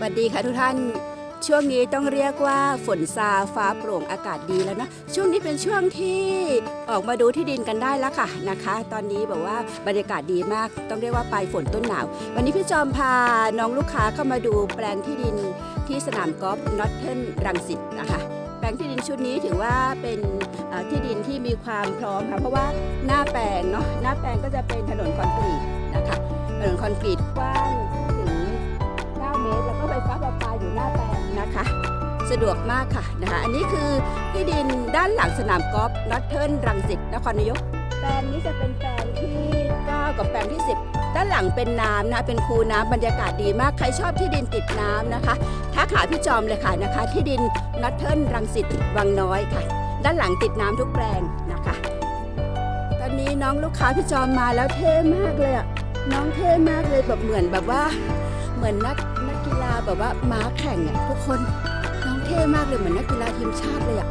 สวัสดีค่ะทุกท่าน ช่วงนี้ต้องเรียกว่าฝนซาฟ้าโปร่งอากาศดีแล้วนะ ช่วงนี้เป็นช่วงที่ออกมาดูที่ดินกันได้แล้วค่ะนะคะ ตอนนี้แบบว่าบรรยากาศดีมาก ต้องเรียกว่าปลายฝนต้นหนาว วันนี้พี่จอมพาน้องลูกค้าเข้ามาดูแปลงที่ดินที่สนามกอล์ฟนอตเทิลรังสิตนะคะแปลงที่ดินชุดนี้ถือว่าเป็นที่ดินที่มีความพร้อมค่ะเพราะว่าหน้าแปลงเนาะหน้าแปลงก็จะเป็นถนนคอนกรีตนะคะถนนคอนกรีตกว้าง สะดวกมากค่ะนะคะอันนี้คือที่ดินด้านหลังสนามกอล์ฟนอตเทิลรังสิตนครนายกแปลงนี้จะเป็นแปลงที่ 9 กับแปลงที่ 10 ด้านหลังเป็นน้ำนะเป็นคูน้ำบรรยากาศดีมากใครชอบที่ดินติดน้ำนะคะทักหาพี่จอมเลยค่ะนะคะ ที่ดินนอตเทิลรังสิตวังน้อยค่ะ ด้านหลังติดน้ำทุกแปลงนะคะ ตอนนี้น้องลูกค้าพี่จอมมาแล้วเท่มากเลยอะน้องเท่มากเลยแบบเหมือนแบบว่า เหมือนนักนักกีฬาแบบว่าม้าแข่งอะทุกคน เท่มากเลยเหมือนนักกีฬาทีมชาติเลยอะ